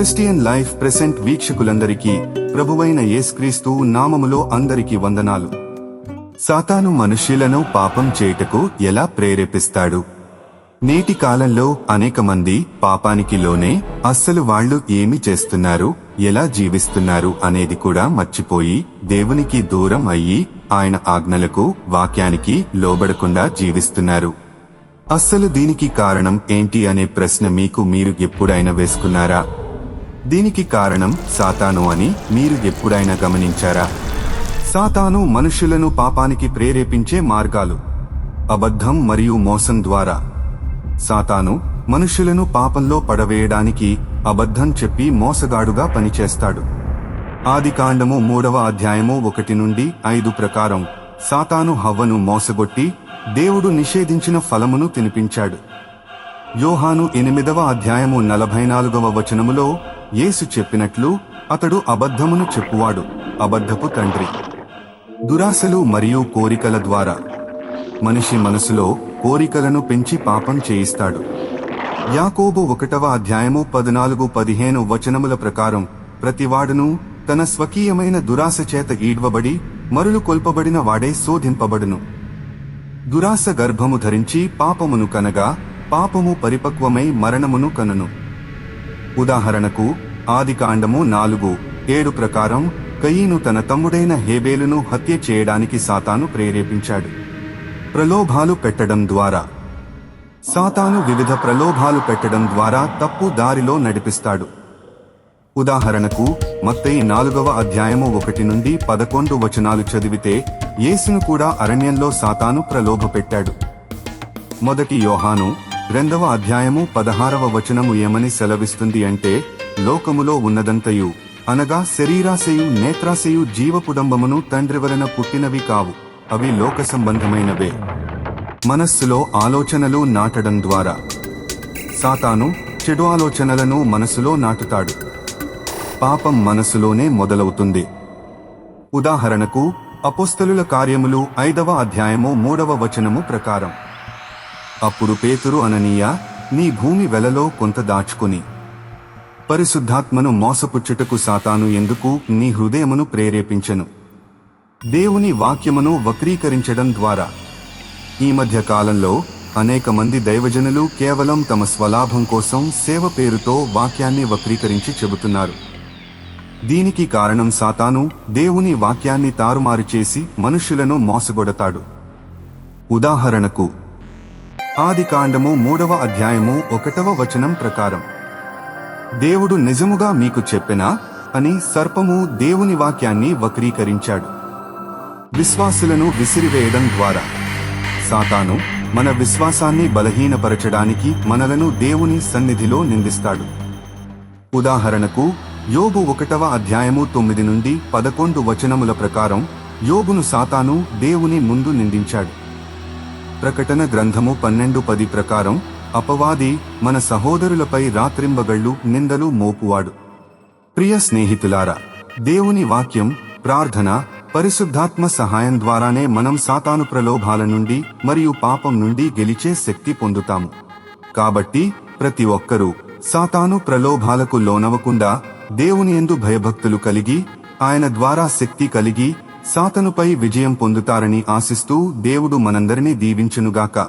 Christian life present వీక్షకులందరికీ ప్రభువైన యేసుక్రీస్తు నామములో అందరికీ వందనాలు. సాతాను మనుష్యులను పాపం చేయుటకు ఎలా ప్రేరేపిస్తాడు? నేటి కాలంలో అనేక మంది పాపానికి లోనే అస్సలు వాళ్ళు ఏమి చేస్తున్నారు ఎలా జీవిస్తున్నారు అనేది కూడా మర్చిపోయి దేవునికి దూరం అయ్యి ఆయన ఆజ్ఞలకు వాక్యానికి లోబడకుండా జీవిస్తున్నారు. అస్సలు దీనికి కారణం ఏంటి అనే ప్రశ్న మీకు మీరు ఎప్పుడైనా వేసుకున్నారా? దీనికి కారణం సాతాను అని మీరు ఎప్పుడైనా గమనించారా? సాతాను మనుషులను పాపానికి ప్రేరేపించే మార్గాలు అబద్ధం మరియు మోసం ద్వారా. సాతాను మనుషులను పాపంలో పడవేయడానికి అబద్ధం చెప్పి మోసగాడుగా పనిచేస్తాడు. ఆది కాండము మూడవ అధ్యాయము ఒకటి నుండి ఐదు ప్రకారం సాతాను హవ్వను మోసగొట్టి దేవుడు నిషేధించిన ఫలమును తినిపించాడు. యోహాను ఎనిమిదవ అధ్యాయము నలభై నాలుగవ వచనములో యేసు చెప్పినట్లు అతడు అబద్ధమును చెప్పువాడు అబద్ధపు తండ్రి. దురాశలు మరియు కోరికల ద్వారా మనిషి మనసులో కోరికలను పెంచి పాపం చేయిస్తాడు. యాకోబు ఒకటవ అధ్యాయము పద్నాలుగు పదిహేను వచనముల ప్రకారం ప్రతివాడును తన స్వకీయమైన దురాశ చేత ఈడ్వబడి మరులు కొల్పబడిన వాడే శోధింపబడును. దురాశ గర్భము ధరించి పాపమును కనగా పాపము పరిపక్వమై మరణమును కనును. ఉదాహరణకు ఆదికాండము నాలుగు ఏడు ప్రకారం కయీను తన తమ్ముడైన హేబేలును హత్య చేయడానికి సాతాను ప్రేరేపించాడు. ప్రలోభాలు పెట్టడం ద్వారా. సాతాను వివిధ ప్రలోభాలు పెట్టడం ద్వారా తప్పు దారిలో నడిపిస్తాడు. ఉదాహరణకు మత్తయి నాలుగవ అధ్యాయము ఒకటి నుండి పదకొండు వచనాలు చదివితే యేసును కూడా అరణ్యంలో సాతాను ప్రలోభ పెట్టాడు మొదటి యోహాను రెండవ అధ్యాయము పదహారవ వచనము ఏమని సెలవిస్తుంది అంటే లోకములో ఉన్నదంతయు అనగా శరీరాశయు నేత్రాశయు జీవపుడంబమును తండ్రి వలన పుట్టినవి కావు అవి లోక సంబంధమైనవే. మనస్సులో ఆలోచనలు నాటడం ద్వారా. సాతాను చెడు ఆలోచనలను మనసులో నాటుతాడు. పాపం మనసులోనే మొదలవుతుంది. ఉదాహరణకు అపోస్తలుల కార్యములు ఐదవ అధ్యాయము మూడవ వచనము ప్రకారం. అప్పుడు పేతురు అననీయ నీ భూమి వెలలో కొంత దాచుకుని. పరిశుద్ధాత్మను మోసపుచ్చుటకు సాతాను ఎందుకు? నీ హృదయమును ప్రేరేపించెను. దేవుని వాక్యమును వక్రీకరించడం ద్వారా. ఈ మధ్య కాలంలో అనేక మంది దైవజనులు కేవలం తమ స్వలాభం కోసం సేవ పేరుతో వాక్యాన్ని వక్రీకరించి చెబుతున్నారు. దీనికి కారణం సాతాను దేవుని వాక్యాన్ని తారుమారు చేసి మనుషులను మోసగొడతాడు. ఉదాహరణకు ఆది కాండము మూడవ అధ్యాయము ఒకటవ వచనం ప్రకారం. దేవుడు నిజముగా మీకు చెప్పెనా అని సర్పము దేవుని వాక్యాన్ని వక్రీకరించాడు. విశ్వాసులను విసిరివేయడం ద్వారా. సాతాను మన విశ్వాసాన్ని బలహీనపరచడానికి మనలను దేవుని సన్నిధిలో నిందిస్తాడు. ఉదాహరణకు యోబు ఒకటవ అధ్యాయము తొమ్మిది నుండి పదకొండు వచనముల ప్రకారం యోగును సాతాను దేవుని ముందు నిందించాడు. ప్రకటన గ్రంథము పన్నెండు పది ప్రకారం అపవాది మన సహోదరులపై రాత్రింబగళ్ళు నిందలు మోపువాడు. ప్రియ స్నేహితులారా దేవుని వాక్యం ప్రార్థన పరిశుద్ధాత్మ సహాయం ద్వారానే మనం సాతాను ప్రలోభాల నుండి మరియు పాపం నుండి గెలిచే శక్తి పొందుతాము. కాబట్టి ప్రతి ఒక్కరూ సాతాను ప్రలోభాలకు లోనవకుండా దేవుని ఎందు భయభక్తులు కలిగి ఆయన ద్వారా శక్తి కలిగి సాతనుపై విజయం పొందుతారని ఆశిస్తూ దేవుడు మనందరినీ దీవించునుగాక.